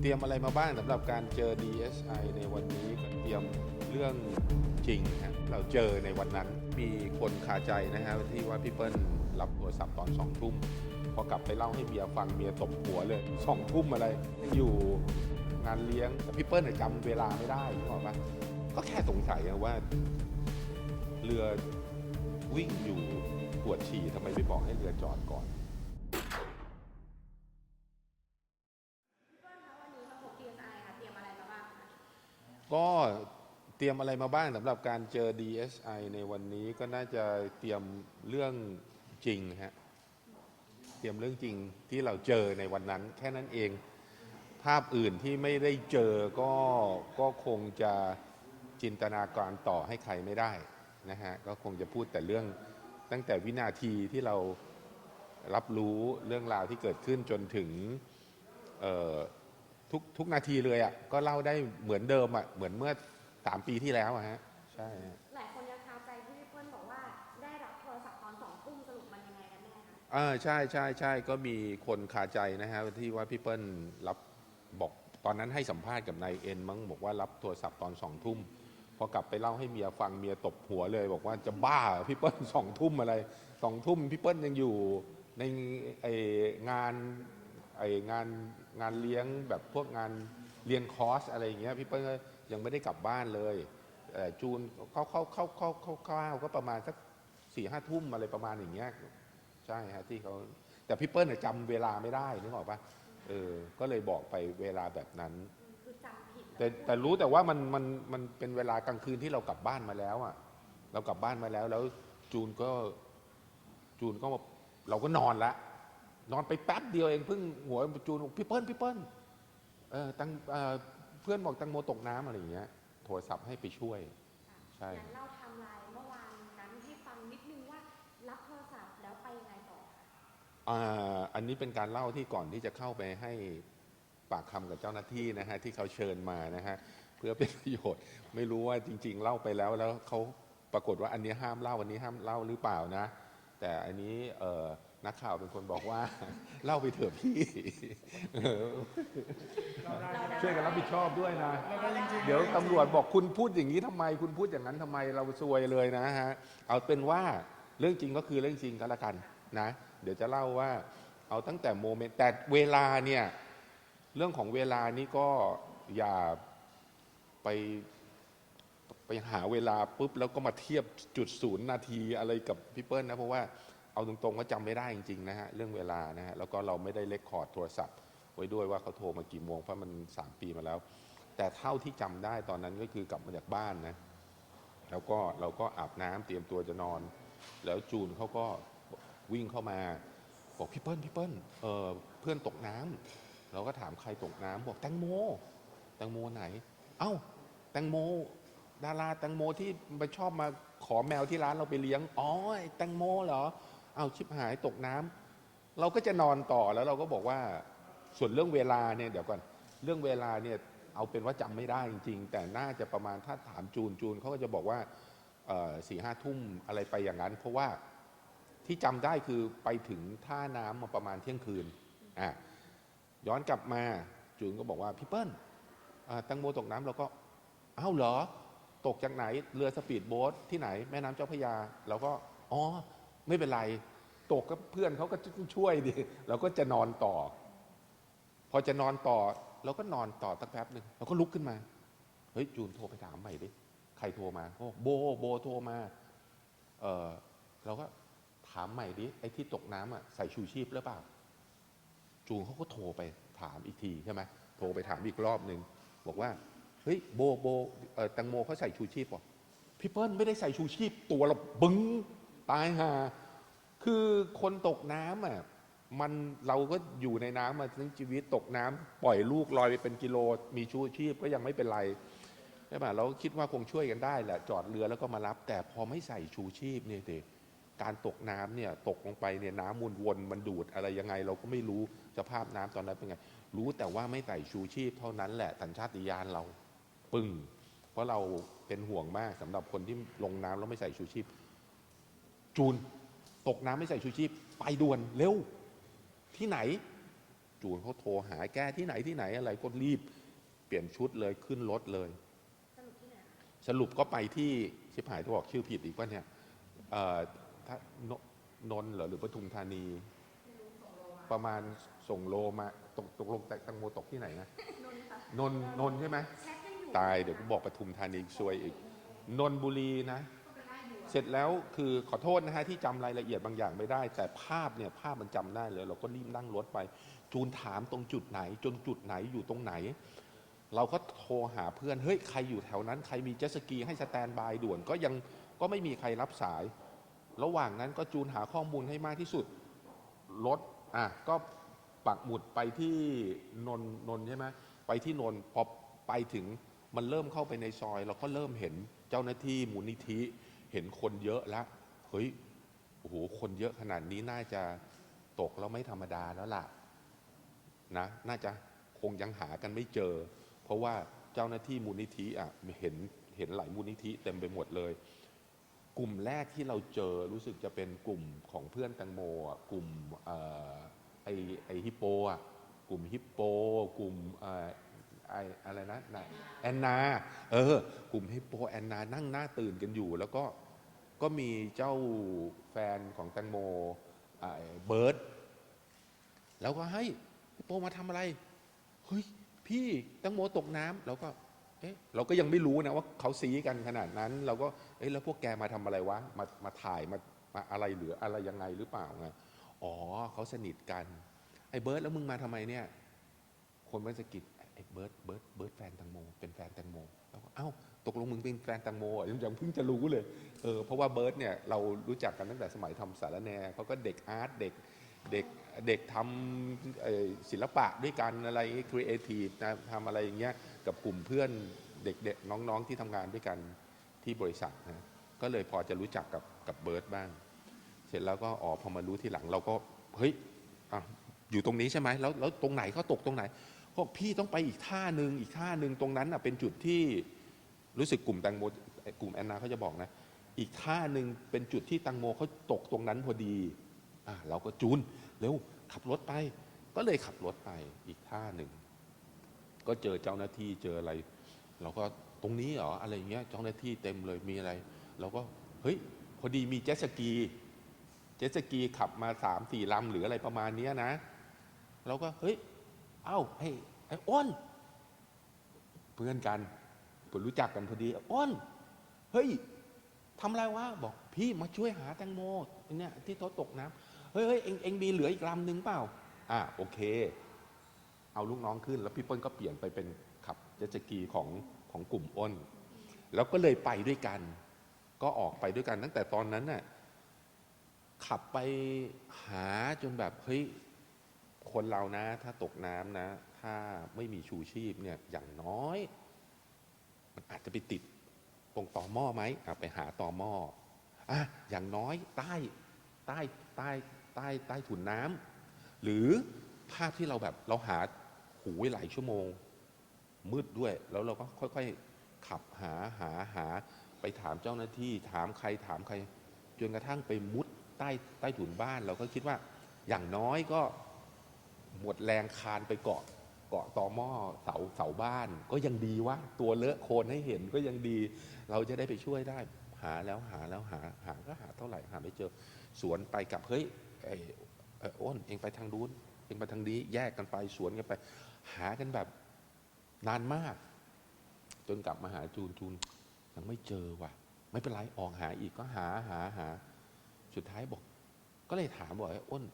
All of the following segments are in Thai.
เตรียมอะไรมาบ้างสำหรับการเจอ DSI ในวันนี้ก็เตรียมเรื่องจริงฮะเราเจอในวันนั้นมีคนคาใจนะฮะที่ว่าพี่เปิ้ลรับโทรศัพท์ตอนสองทุ่มพอกลับไปเล่าให้เบียร์ฟังเบียร์ตบหัวเลยสองทุ่มอะไร อยู่งานเลี้ยงแต่พี่เปิ้ลเนี่ยจำเวลาไม่ได้นึกออกปะก็แค่สงสัยอะว่า เรือวิ่งอยู่ปวดฉี่ทำไมไม่บอกให้เรือจอดก่อน ก็เตรียมอะไรมาบ้างสำหรับการเจอ DSI ในวันนี้ก็น่าจะเตรียมเรื่องจริงฮะเตรียมเรื่องจริงที่เราเจอในวันนั้น แค่นั้นเอง ภาพอื่นที่ไม่ได้เจอก็ก็คงจะจินตนาการต่อให้ใครไม่ได้นะฮะก็คงจะพูดแต่เรื่องตั้งแต่วินาทีที่เรารับรู้เรื่องราวที่เกิดขึ้นจนถึงเอ่อ ทุกทุกนาทีเลยอะก็เล่าได้เหมือนเดิมอะเหมือนเมื่อสามปีที่แล้วอะฮะใช่ฮะหลายคนยังคาใจที่พี่เปิ้ลบอกว่าได้รับโทรศัพท์ตอนสองทุ่มสรุปมันยังไงกันแน่คะอ่าใช่ใช่ใช่ก็มีคนคาใจนะฮะที่ว่าพี่เปิ้ลรับบอกตอนนั้นให้สัมภาษณ์กับนายเอ็นมั้งบอกว่ารับโทรศัพท์ตอนสองทุ่มพอกลับไปเล่าให้เมียฟังเมียตบหัวเลย บอกว่าจะบ้าเหรอพี่เปิ้ลสองทุ่มอะไรสองทุ่มพี่เปิ้ลยังอยู่ในไองานไองาน งานเลี้ยงแบบพวกงานเรียนคอร์สอะไรอย่างเงี้ยพี่เปิ้ลก็ยังไม่ได้กลับบ้านเลยเอ่อจูนเข้าเข้าเข้าเข้าเข้าเข้าก็ประมาณสักสี่ห้าทุ่มอะไรประมาณอย่างเงี้ยใช่ฮะที่เขาแต่พี่เปิ้ลเนี่ยจำเวลาไม่ได้นึกออกปะเออก็เลยบอกไปเวลาแบบนั้นคือจำผิดแต่แต่รู้แต่ว่ามันมันมันเป็นเวลากลางคืนที่เรากลับบ้านมาแล้วอะ เรากลับบ้านมาแล้วแล้วจูนก็จูนก็มาเราก็นอนละ นอนไปแป๊บเดียวเองเพิ่งหัวจูนบอกพี่เปิ้ลพี่เปิ้ลเออตังเอ่อเพื่อนบอกตังโมตกน้ำอะไรอย่างเงี้ย โทรศัพท์ให้ไปช่วย ใช่ งั้นเล่าไทำลายเมื่อวานนั้นให้ฟังนิดนึงว่ารับโทรศัพท์แล้วไปยังไงต่อคะอ่าอันนี้เป็นการเล่าที่ก่อนที่จะเข้าไปให้ปากคำกับเจ้าหน้าที่นะฮะที่เขาเชิญมานะฮะเพื่อเป็นประโยชน์ ไม่รู้ว่าจริง ๆ เล่าไปแล้วแล้วเขาปรากฏว่าอันนี้ห้ามเล่าอันนี้ห้ามเล่าหรือเปล่านะ แต่อันนี้เอ่อนักข่าวเป็นคนบอกว่า เล่าไปเถอะพี่เออช่วยกันรับผิดชอบด้วยนะ เดี๋ยวตำรวจบอกคุณพูดอย่างนี้ทำไม คุณพูดอย่างนั้นทำไมเราซวยเลยนะฮะเอาเป็นว่าเรื่องจริงก็คือเรื่องจริงก็แล้วกันนะ เดี๋ยวจะเล่าว่า เอาตั้งแต่โมเมนต์แต่เวลาเนี่ย เรื่องของเวลานี้ก็อย่าไป ไปหาเวลาปุ๊บแล้วก็มาเทียบจุดศูนย์นาทีอะไรกับพี่เปิ้ลนะเพราะว่าเอาตรงๆก็จำไม่ได้จริงๆนะฮะเรื่องเวลานะฮะแล้วก็เราไม่ได้เลคคอร์ดโทรศัพท์ไว้ด้วยว่าเขาโทรมากี่โมงเพราะมันสามปีมาแล้ว แต่เท่าที่จำได้ตอนนั้นก็คือกลับมาจากบ้านนะแล้วก็เราก็อาบน้ำเตรียมตัวจะนอน แล้วจูนเขาก็วิ่งเข้ามาบอกพี่เปิ้ลพี่เปิ้ลเออเพื่อนตกน้ำเราก็ถามใครตกน้ำบอกแตงโมแตงโมไหน เอ้าแตงโม ดาราแตงโมที่ไปชอบมาขอแมวที่ร้านเราไปเลี้ยง อ๋อไอ้แตงโมเหรอ เอาชิบหายตกน้ำเราก็จะนอนต่อแล้วเราก็บอกว่า ส่วนเรื่องเวลาเนี่ยเดี๋ยวก่อน เรื่องเวลาเนี่ยเอาเป็นว่าจำไม่ได้จริง ๆ แต่น่าจะประมาณถ้าถามจูนจูนเขาก็จะบอกว่าสี่ห้าทุ่มอะไรไปอย่างนั้น เพราะว่าที่จำได้คือไปถึงท่าน้ำมาประมาณเที่ยงคืนอะย้อนกลับมาจูนก็บอกว่าพี่เปิ้ลตังโมตกน้ำเราก็อ้าวเหรอ ตกจากไหนเรือสปีดโบ๊ทที่ไหนแม่น้ำเจ้าพระยาเราก็อ๋อไม่เป็นไร ตกก็เพื่อนเขาก็ช่วยดิเราก็จะนอนต่อ พอจะนอนต่อเราก็นอนต่อสักแป๊บหนึ่งเราก็ลุกขึ้นมาเฮ้ยจูนโทรไปถามใหม่ดิใครโทรมาเขาบอกโบโบโทรมาเออเราก็ถามใหม่ดิไอ้ที่ตกน้ำอะใส่ชูชีพหรือเปล่าจูนเขาก็โทรไปถามอีกทีใช่ไหมโทรไปถามอีกรอบหนึ่งบอกว่า เฮ้ยโบโบแตงโมเขาใส่ชูชีพป่ะพี่เปิ้ลไม่ได้ใส่ชูชีพตัวเราบึ้งตายห่าคือคนตกน้ำอะมันเราก็อยู่ในน้ำมาทั้งชีวิตตกน้ำปล่อยลูกลอยไปเป็นกิโล มีชูชีพก็ยังไม่เป็นไรใช่ป่ะเราคิดว่าคงช่วยกันได้แหละจอดเรือแล้วก็มารับ แต่พอไม่ใส่ชูชีพเนี่ยเด็การตกน้ำเนี่ยตกลงไปเนี่ยน้ำวนวนมันดูดอะไรยังไง เราก็ไม่รู้สภาพน้ำตอนนั้นเป็นไง รู้แต่ว่าไม่ใส่ชูชีพเท่านั้นแหละสัญชาตญาณเรา ปึ้ง เพราะเราเป็นห่วงมากสำหรับคนที่ลงน้ำแล้วไม่ใส่ชูชีพ จูนตกน้ำไม่ใส่ชูชีพ ไปด่วนเร็ว ที่ไหน จูนเขาโทรหาแกที่ไหนที่ไหนอะไรก็รีบ เปลี่ยนชุดเลยขึ้นรถเลย สรุปที่ไหนคะสรุปก็ไปที่ชิบหายที่บอกชื่อผิดอีกว่าเนี่ยเอ่อถ้านนนท์เหรอหรือปทุมธานี ประมาณส่งโลมาตกตกลงแต่ตังโมตกที่ไหนนะนนท์ค่ะนนท์นนท์ใช่ไหมแชทยังอยู่ ตาย เดี๋ยวกูบอกปทุมธานีซวยอีกนนบุรีนะ เสร็จแล้วคือขอโทษนะฮะที่จำรายละเอียดบางอย่างไม่ได้ แต่ภาพเนี่ยภาพมันจำได้เลย เราก็รีบนั่งรถไป จูนถามตรงจุดไหน จนจุดไหนอยู่ตรงไหน เราก็โทรหาเพื่อนเฮ้ยใครอยู่แถวนั้น ใครมีเจสกีให้สแตนบายด่วนก็ยังก็ไม่มีใครรับสาย ระหว่างนั้นก็จูนหาข้อมูลให้มากที่สุดรถอะก็ปักหมุดไปที่นนนนใช่ไหมไปที่นนพอไปถึง มันเริ่มเข้าไปในซอย เราก็เริ่มเห็นเจ้าหน้าที่มูลนิธิ เห็นคนเยอะแล้วเฮ้ยโอ้โหคนเยอะขนาดนี้น่าจะตกแล้วไม่ธรรมดาแล้วล่ะนะน่าจะคงยังหากันไม่เจอ เพราะว่าเจ้าหน้าที่มูลนิธิอะเห็นเห็นหลายมูลนิธิเต็มไปหมดเลย กลุ่มแรกที่เราเจอรู้สึกจะเป็นกลุ่มของเพื่อนแตงโมอะกลุ่มไอไอฮิปโปอะกลุ่มฮิปโป กลุ่มเไออะไรนะน่ะแอนนา เออ กลุ่มฮิปโปแอนนานั่งหน้าตื่นกันอยู่ แล้วก็ก็มีเจ้าแฟนของแตงโมอ่าเบิร์ดแล้วก็ให้ฮิปโปมาทำอะไร เฮ้ย พี่แตงโมตกน้ำแล้วก็เอ๊ะเราก็ยังไม่รู้นะว่าเขาซีกันขนาดนั้น เราก็เอ๊ะแล้วพวกแกมาทำอะไรวะมามาถ่ายมามาอะไรหลืออะไรยังไงหรือเปล่าไงอ๋อเขาสนิทกันไอ้เบิร์ดแล้วมึงมาทำไมเนี่ย คนมันสะกิดไอ้เบิร์ดเบิร์ดเบิร์ดแฟนแตงโมเป็นแฟนแตงโมแล้วก็เอ้าตกลงมึงเป็นแฟนแตงโมอยังยังเพิ่งจะรู้เลยเออเพราะว่าเบิร์ดเนี่ยเรารู้จักกันตั้งแต่สมัยทำสารแนเขาก็เด็กอาร์ตเด็กเด็กเด็กทำศิลปะด้วยกันอะไรครีเอทีฟนะทำอะไรอย่างเงี้ยกับกลุ่มเพื่อนเด็กๆน้องๆที่ทำงานด้วยกันที่บริษัทนะก็เลยพอจะรู้จักกับกับเบิร์ดบ้าง เสร็จแล้วก็อ๋อพอมารู้ทีหลังเราก็เฮ้ยอะอยู่ตรงนี้ใช่ไหมแล้วแล้วตรงไหนเขาตกตรงไหน เขาบอกพี่ต้องไปอีกท่าหนึ่งอีกท่าหนึ่งตรงนั้นอะเป็นจุดที่รู้สึกกลุ่มแตงโมกลุ่มแอนนาเขาจะบอกนะ อีกท่าหนึ่งเป็นจุดที่แตังโมเขาตกตรงนั้นพอดีอะเราก็จูนเร็วขับรถไป ก็เลยขับรถไปอีกท่าหนึ่งก็เจอเจ้าหน้าที่เจออะไร เราก็ตรงนี้เหรออะไรอย่างเงี้ยเจ้าหน้าที่เต็มเลยมีอะไรเราก็เฮ้ยพอดีมีเจ็ตสกี เจ็ตสกีขับมาสามสี่ลำหรืออะไรประมาณเนี้ยนะเราก็เฮ้ย เอ้าไอ้ไอ้อ้นเพื่อนกันผมรู้จักกันพอดีอ้นเฮ้ยทำไรวะบอกพี่มาช่วยหาแตงโมเนี่ยที่เขาตกน้ำเฮ้ยเฮ้ยเอ็งเอ็งมีเหลืออีกลำหนึ่งเปล่า อะโอเค เอาลูกน้องขึ้น แล้วพี่เปิ้ลก็เปลี่ยนไปเป็นขับเจ็ตสกีของของกลุ่มอ้น แล้วก็เลยไปด้วยกัน ก็ออกไปด้วยกัน ตั้งแต่ตอนนั้นน่ะขับไปหาจนแบบเฮ้ย คนเรานะ ถ้าตกน้ำนะ ถ้าไม่มีชูชีพเนี่ยอย่างน้อย มันอาจจะไปติดตรงต่อหม้อไหมอะไปหาต่อหม้ออะอย่างน้อยใต้ใต้ใต้ใต้ใต้ถุนน้ำหรือภาพที่เราแบบเราหาหูไว้หลายชั่วโมง มืดด้วย แล้วเราก็ค่อยๆ ขับหาหาหาไปถามเจ้าหน้าที่ ถามใครถามใครจนกระทั่งไปมุดใต้ใต้ถุนบ้าน เราก็คิดว่าอย่างน้อยก็ หมดแรงคานไปเกาะเกาะตอหม้อเสาเสาบ้าน ก็ยังดีว่าตัวเลอะโคลนให้เห็นก็ยังดี เราจะได้ไปช่วยได้หาแล้วหาแล้วหาหาก็หาเท่าไหร่หาไม่เจอสวนไปกับเฮ้ยไอ้ไอ้อ้นเองไปทางนู้นเองไปทางนี้แยกกันไปสวนกันไป หากันแบบนานมาก จนกลับมาหาจูนจูนยังไม่เจอว่ะ ไม่เป็นไรออกหาอีกก็หาหาหา สุดท้ายบอก ก็เลยถามบอกไอ้อ้น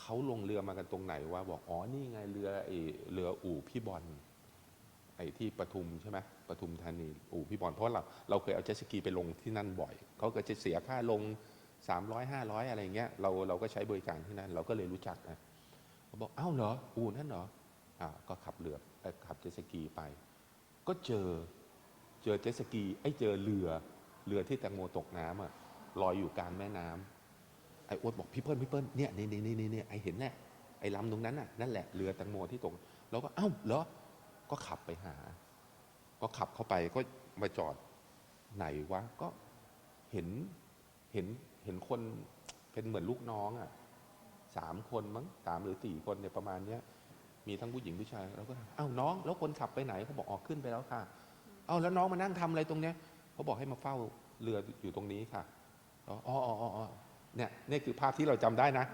เขาลงเรือมากันตรงไหนวะบอกอ๋อนี่ไงเรือไอ้เรืออู่พี่บอลไอ้ที่ปทุมใช่ไหมปทุมธานีอู่พี่บอลเพราะเราเราเคยเอาเจ็ตสกีไปลงที่นั่นบ่อยเขาก็จะเสียค่าลง 300 500 อะไรเงี้ยเราเราก็ใช้บริการที่นั่น เราก็เลยรู้จักนะเขาบอกอ้าวเหรออู่นั่นเหรออ่าก็ขับเรือขับเจ็ตสกีไป ก็เจอเจอเจ็ตสกีไอ้เจอเรือเรือที่แตงโมตกน้ำอะลอยอยู่กลางแม่น้ำ ไอ้อ้วนบอกพี่เปิ้ลพี่เปิ้ลเนี่ยนี่นี่นี่นี่ไอ้เห็นแน่ไอ้ลำตรงนั้นน่ะนั่นแหละเรือแตงโมที่ตกเราก็เอ้าเหรอก็ขับไปหา ก็ขับเข้าไปก็มาจอดไหนวะก็เห็นเห็นเห็นคนเป็นเหมือนลูกน้องอะสามคนมั้งสามหรือสี่คนเนี่ยประมาณเนี้ยมีทั้งผู้หญิงผู้ชายเราก็ถามอ้าวน้อง แล้วคนขับไปไหนเขาบอกออกขึ้นไปแล้วค่ะเอ้าแล้วน้องมานั่งทำอะไรตรงเนี้ยเขาบอกให้มาเฝ้าเรืออยู่ตรงนี้ค่ะอ๋ออ๋ออ๋อ เนี่ยนี่คือภาพที่เราจำได้นะ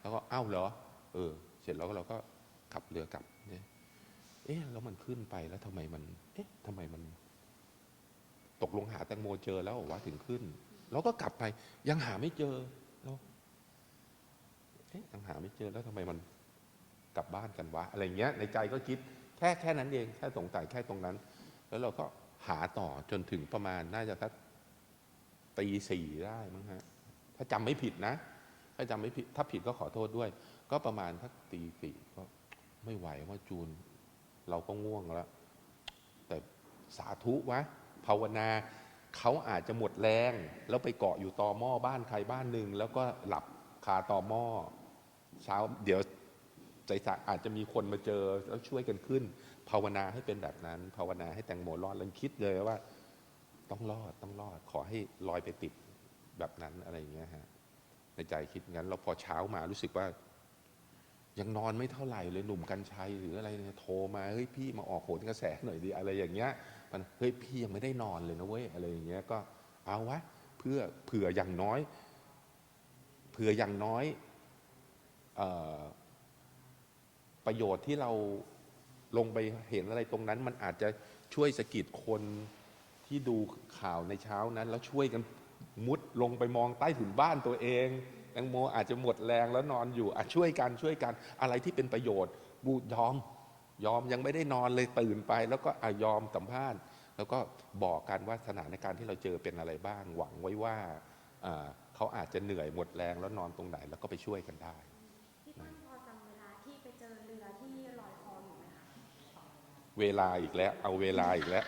แล้วก็อ้าวเหรอ เออ เสร็จแล้วเราก็ขับเรือกลับเนี่ยเอ๊ะแล้วมันขึ้นไปแล้วทำไมมัน เอ๊ะทำไมมัน ตกลงหาแตงโมเจอแล้วว่าถึงขึ้น แล้วก็กลับไปยังหาไม่เจอแล้วเอ๊ะยังหาไม่เจอแล้วทำไมมันกลับบ้านกันวะอะไรเงี้ย ในใจก็คิดแค่แค่นั้นเองแค่สงสัยแค่ตรงนั้น แล้วเราก็หาต่อจนถึงประมาณน่าจะสักตีสี่ได้มั้งฮะ ถ้าจำไม่ผิดนะ ถ้าจำไม่ผิด ถ้าผิดก็ขอโทษด้วย ก็ประมาณสักตีสี่ก็ไม่ไหวว่าจูน เราก็ง่วงแล้ว แต่สาธุวะภาวนาเขาอาจจะหมดแรง แล้วไปเกาะอยู่ตอหม้อบ้านใครบ้านหนึ่งแล้วก็หลับคาตอหม้อเช้าเดี๋ยวใจสาอาจจะมีคนมาเจอแล้วช่วยกันขึ้น ภาวนาให้เป็นแบบนั้น ภาวนาให้แตงโมรอดแล้วคิดเลยว่า ต้องรอดต้องรอด ขอให้ลอยไปติด แบบนั้นอะไรอย่างเงี้ยฮะในใจคิดงั้นแล้วพอเช้ามารู้สึกว่า ยังนอนไม่เท่าไหร่เลยหนุ่มกัญชัยหรืออะไรเนี่ยโทรมาเฮ้ยพี่มาออกโหนกระแสหน่อยดิอะไรอย่างเงี้ยมันเฮ้ยพี่ยังไม่ได้นอนเลยนะเว้ยอะไรอย่างเงี้ยก็เอาวะเพื่อเผื่ออย่างน้อย เผื่ออย่างน้อยอประโยชน์ที่เราลงไปเห็นอะไรตรงนั้น มันอาจจะช่วยสะกิดคนที่ดูข่าวในเช้านั้น แล้วช่วยกัน มุดลงไปมองใต้ถุนบ้านตัวเองแตงโมอาจจะหมดแรงแล้วนอนอยู่ช่วยกันช่วยกันอะไรที่เป็นประโยชน์ บูยอม ยอมยังไม่ได้นอนเลยตื่นไป แล้วก็อยอมสัมภาษณ์ แล้วก็บอกกันว่าสถานการณ์ที่เราเจอเป็นอะไรบ้าง หวังไว้ว่าเขาอาจจะเหนื่อยหมดแรงแล้วนอนตรงไหนแล้วก็ไปช่วยกันได้ พี่ปั้นพอจำเวลาที่ไปเจอเรือที่ลอยคออยู่ไหมคะ เวลาอีกแล้ว เอาเวลาอีกแล้ว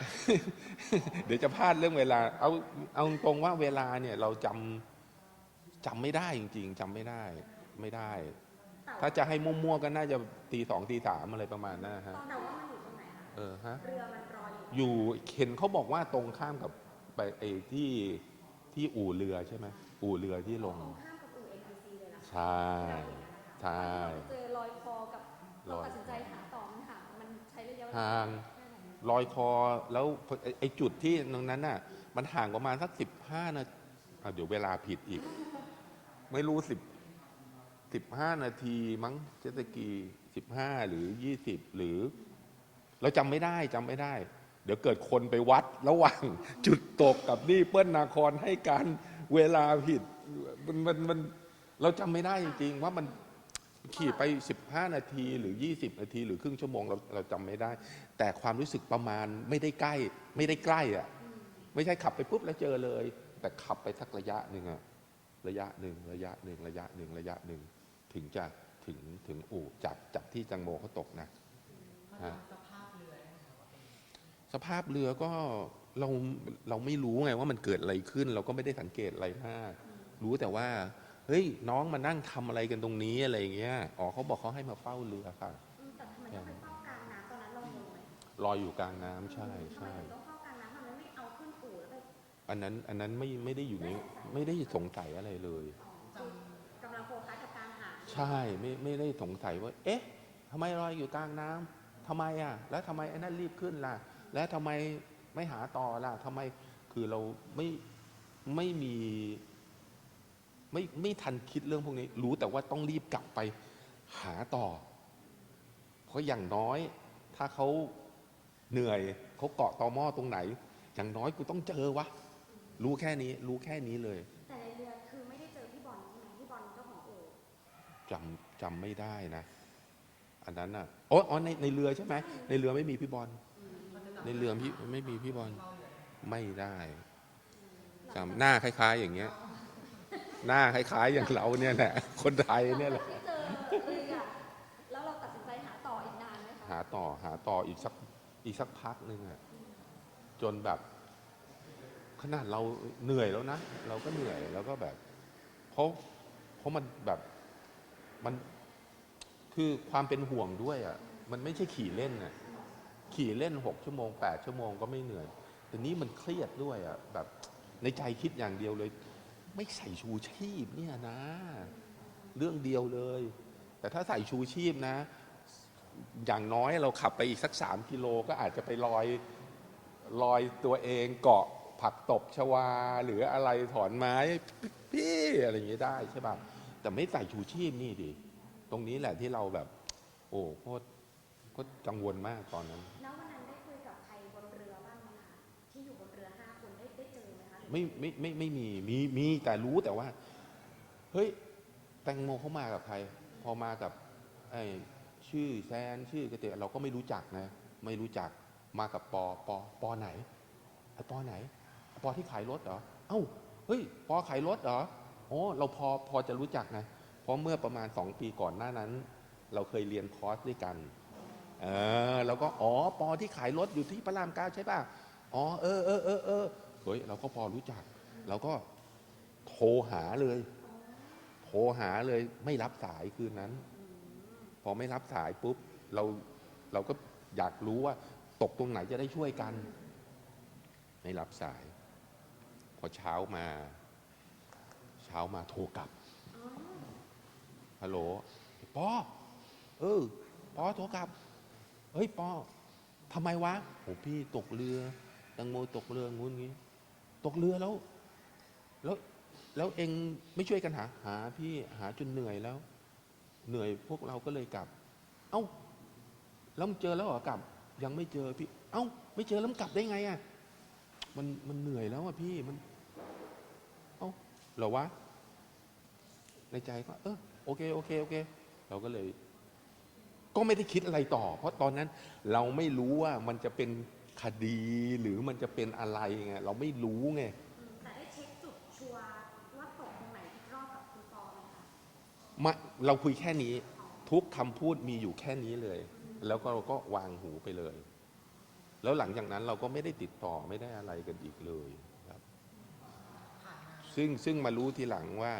เดี๋ยวจะพลาดเรื่องเวลา เอาเอาตรงๆว่าเวลาเนี่ยเราจำจำไม่ได้จริง ๆจำไม่ได้ไม่ได้แต่ถ้าจะให้มั่วๆก็น่าจะตีสองตีสามอะไรประมาณนั้นนะฮะแต่ว่ามันอยู่ตรงไหนคะเออฮะเรือมันรออยู่อยู่เห็นเขาบอกว่าตรงข้ามกับไปไอ้ที่ที่อู่เรือใช่ไหมอู่เรือที่ลงตรงข้ามกับอู่ NBC เลยล่ะใช่ใช่เจอลอยคอกับลเราอยตัดสินใจหาต่อมันหามัน ลางลอยคอแล้วไอ้จุดที่ตรงนั้นน่ะ มันห่างประมาณสักสิบห้านาทีอะเดี๋ยวเวลาผิดอีก ไม่รู้สิบสิบห้านาทีมั้งเจสกีสิบห้าหรือยี่สิบหรือ เราจำไม่ได้จำไม่ได้ เดี๋ยวเกิดคนไปวัดระหว่างจุดตกกับนี่เปิ้ลนาครให้การเวลาผิดมันมันมันเราจำไม่ได้จริง ๆ ว่ามัน ขี่ไป 15 นาทีหรือ 20 นาที หรือครึ่งชั่วโมงเราเราจำไม่ได้ แต่ความรู้สึกประมาณไม่ได้ใกล้ ไม่ได้ใกล้อะไม่ใช่ขับไปปุ๊บแล้วเจอเลย แต่ขับไปสักระยะหนึ่งอะระยะหนึ่งระยะหนึ่งระยะหนึ่งระยะหนึ่งถึงจะถึงถึงอู่จากจากที่จังโมเขาตกนะฮะสภาพเรือเนี่ยค่ะว่าเป็นสภาพเรือก็เราเราไม่รู้ไงว่ามันเกิดอะไรขึ้น เราก็ไม่ได้สังเกตอะไรมาก รู้แต่ว่า เฮ้ยน้องมานั่งทำอะไรกันตรงนี้อะไรอย่างเงี้ยอ๋อเขาบอกเขาให้มาเฝ้าเรือค่ะอืมแต่ทำไมต้องไปเฝ้ากลางน้ำตอนนั้นเรางงไหมลอยอยู่กลางน้ำใช่ทำไมใช่ถึงต้องเฝ้ากลางน้ำทำไมไม่เอาขึ้นอู่แล้วไปอันนั้นอันนั้นไม่ไม่ได้อยู่ในไม่ได้สงสัยอะไรเลยอ๋อคือกำลังโฟกัสกับการหาใช่ไม่ไม่ได้สงสัยว่า เอ๊ะทำไมลอยอยู่กลางน้ำทำไมอะ แล้วทำไมไอ้นั่นรีบขึ้นล่ะ แล้วทำไมไม่หาต่อล่ะทำไมคือเราไม่ไม่มี ไม่ไม่ทันคิดเรื่องพวกนี้ รู้แต่ว่าต้องรีบกลับไปหาต่อ เพราะอย่างน้อยถ้าเขาเหนื่อยเขาเกาะตอหม้อตรงไหน อย่างน้อยกูต้องเจอวะ รู้แค่นี้ รู้แค่นี้เลย แต่ในเรือคือไม่ได้เจอพี่บอลใช่ไหมพี่บอลเจ้าของอู่จำจำไม่ได้นะ อันนั้นอะโอ๋อในในเรือใช่ไหมในเรือไม่มีพี่บอลในเรือพี่ไม่มีพี่บอลไม่ได้จำหน้าคล้าย ๆ อย่างเงี้ย หน้าคล้ายๆอย่างเราเนี่ยแหละคนไทยเนี่ยแหละที่เจอเรือแล้วเราตัดสินใจหาต่ออีกนานไหมคะหาต่อหาต่ออีกสักอีกสักพักหนึ่งอะจนแบบ ขนาดเราเหนื่อยแล้วนะ เราก็เหนื่อยแล้วก็แบบ เพราะเพราะมันแบบมันคือความเป็นห่วงด้วยอะมันไม่ใช่ขี่เล่นอะขี่เล่นหกชั่วโมงแปดชั่วโมงก็ไม่เหนื่อยแต่นี้มันเครียดด้วยอะแบบในใจคิดอย่างเดียวเลย ไม่ใส่ชูชีพเนี่ยนะ เรื่องเดียวเลย แต่ถ้าใส่ชูชีพนะ อย่างน้อยเราขับไปอีกสักสามกิโลก็อาจจะไปลอยลอยตัวเองเกาะผักตบชวา หรืออะไรถอนไม้พี่อะไรอย่างนี้ได้ใช่ป่ะแต่ไม่ใส่ชูชีพนี่ดิตรงนี้แหละที่เราแบบ โอ้โคตรกังวลมากตอนนั้น ไม่ไม่ไม่ไม่ไม่มีมีมีแต่รู้แต่ว่า เฮ้ย แตงโมเขามากับใคร พอมากับไอ้ชื่อแซนชื่อกระเตะเราก็ไม่รู้จักนะ ไม่รู้จักมากับปอปอปอไหนไอ้ปอไหนปอที่ขายรถเหรอเอ้าเฮ้ยปอขายรถเหรอโอ้เราพอพอจะรู้จักนะเพราะเมื่อประมาณสองปีก่อนหน้านั้น เราเคยเรียนคอร์สด้วยกันเออแล้วก็อ๋อปอที่ขายรถอยู่ที่พระรามเก้าใช่ป่ะอ๋อเออเออเออเออ เฮ้ย เราก็พอรู้จัก เราก็โทรหาเลย โทรหาเลยไม่รับสายคืนนั้น พอไม่รับสายปุ๊บ เราเราก็อยากรู้ว่า ตกตรงไหนจะได้ช่วยกัน ไม่รับสาย พอเช้ามา เช้ามาโทรกลับฮัลโหลปอเออปอโทรกลับ เฮ้ยปอทำไมวะโอ้พี่ตกเรือ ตังโมตกเรืองุ้นงี้ ตกเรือแล้ว แล้วแล้วเองไม่ช่วยกันหา หาพี่หาจนเหนื่อยแล้ว เหนื่อยพวกเราก็เลยกลับ เอ้าแล้วเจอแล้วเหรอกลับ ยังไม่เจอพี่ เอ้า ไม่เจอแล้วกลับได้ไงอะมันมันเหนื่อยแล้วอะพี่มัน เอ้าหรอวะในใจก็ เออโอเคโอเคโอเค เราก็เลย ก็ไม่ได้คิดอะไรต่อ เพราะตอนนั้น เราไม่รู้ว่ามันจะเป็น คดีหรือมันจะเป็นอะไรไงเราไม่รู้ไงอืมแต่ได้เช็คจุดชัวร์ว่าตกตรงไหนที่รอบกับคุณปอไหมคะมาเราคุยแค่นี้ทุกคำพูดมีอยู่แค่นี้เลย แล้วก็เราก็วางหูไปเลย แล้วหลังจากนั้นเราก็ไม่ได้ติดต่อไม่ได้อะไรกันอีกเลยครับผ่านมาซึ่งซึ่งมารู้ทีหลังว่า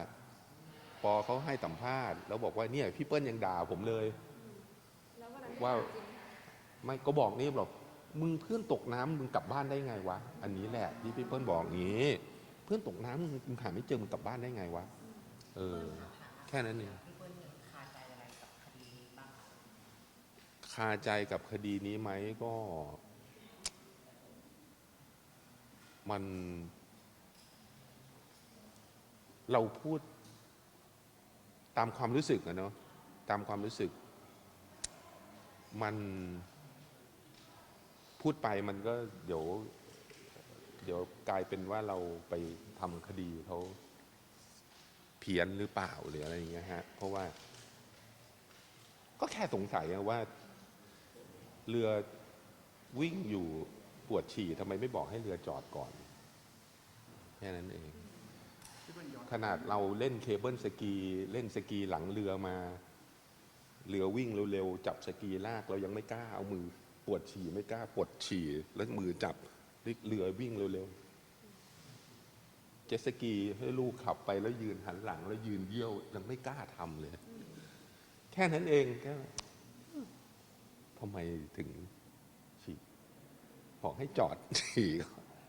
ปอเขาให้สัมภาษณ์แล้วบอกว่าเนี่ยพี่เปิ้ลยังด่าผมเลย แล้ววันนั้นได้ว่าถมจริงไหมคะไม่ก็บอกนี่บอก มึงเพื่อนตกน้ำมึงกลับบ้านได้ไงวะ อันนี้แหละที่พี่เปิ้ลบอกอย่างนี้ เพื่อนตกน้ำมึงมึงหาไม่เจอมึงกลับบ้านได้ไงวะ เออ แค่นั้นเองคาใจกับคดีนี้บ้างคะคาใจกับคดีนี้ไหมก็ มัน เราพูด ตามความรู้สึกอะเนาะตามความรู้สึก มัน พูดไปมันก็เดี๋ยว เดี๋ยวกลายเป็นว่าเราไปทำคดีเขาเพี้ยนหรือเปล่าหรืออะไรอย่างเงี้ยฮะ เพราะว่า ก็แค่สงสัยว่า เรือวิ่งอยู่ปวดฉี่ทำไมไม่บอกให้เรือจอดก่อน แค่นั้นเอง ขนาดเราเล่นเคเบิลสกี เล่นสกีหลังเรือมา เรือวิ่งเร็วๆ จับสกีลากเรายังไม่กล้าเอามือ ปวดฉี่ไม่กล้าปวดฉี่แล้วมือจับเรือวิ่งเร็วๆ เจสกีให้ลูกขับไปแล้วยืนหันหลัง แล้วยืนเยี่ยวยังไม่กล้าทำเลย แค่นั้นเองแค่ทำไมถึงฉี่บอกให้จอดฉี่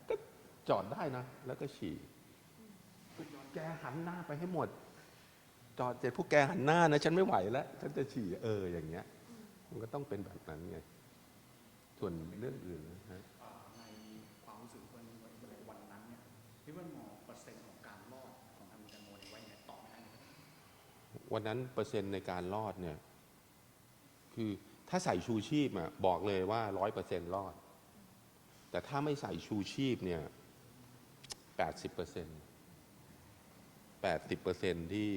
ก็จอดได้นะ แล้วก็ฉี่แกหันหน้าไปให้หมด จอดเสร็จพวกแกหันหน้านะ ฉันไม่ไหวแล้ว ฉันจะฉี่เอออย่างเงี้ย มันก็ต้องเป็นแบบนั้นไง ส่วนเรื่องอื่นนะฮะเอ่อในความรู้สึกวันในวันนั้นเนี่ยพี่ว่ามองเปอร์เซ็นต์ของการรอดของทางคุณแตงโมเนี่ยไว้ยังไงต่อไม่ได้ไหมวันนั้นเปอร์เซ็นต์ในการรอดเนี่ย คือถ้าใส่ชูชีพอะบอกเลยว่าร้อยเปอร์เซ็นต์รอด แต่ถ้าไม่ใส่ชูชีพเนี่ยแปดสิบเปอร์เซ็นต์แปดสิบเปอร์เซ็นต์ที่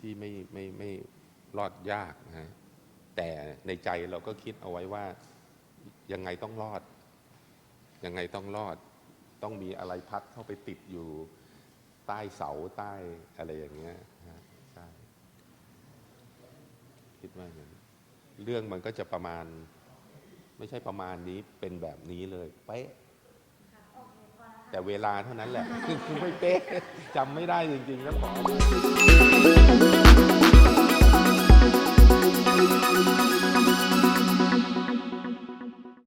ที่ไม่ไม่ไม่รอดยากนะฮะ แต่ในใจเราก็คิดเอาไว้ว่ายังไงต้องรอด ยังไงต้องรอด ต้องมีอะไรพัดเข้าไปติดอยู่ใต้เสาใต้อะไรอย่างเงี้ยฮะใช่คิดว่าอย่างเรื่องมันก็จะประมาณ ไม่ใช่ประมาณนี้เป็นแบบนี้เลย เป๊ะแต่เวลาเท่านั้นแหละคือไม่เป๊ะจำไม่ได้จริงๆแล้วขอ Música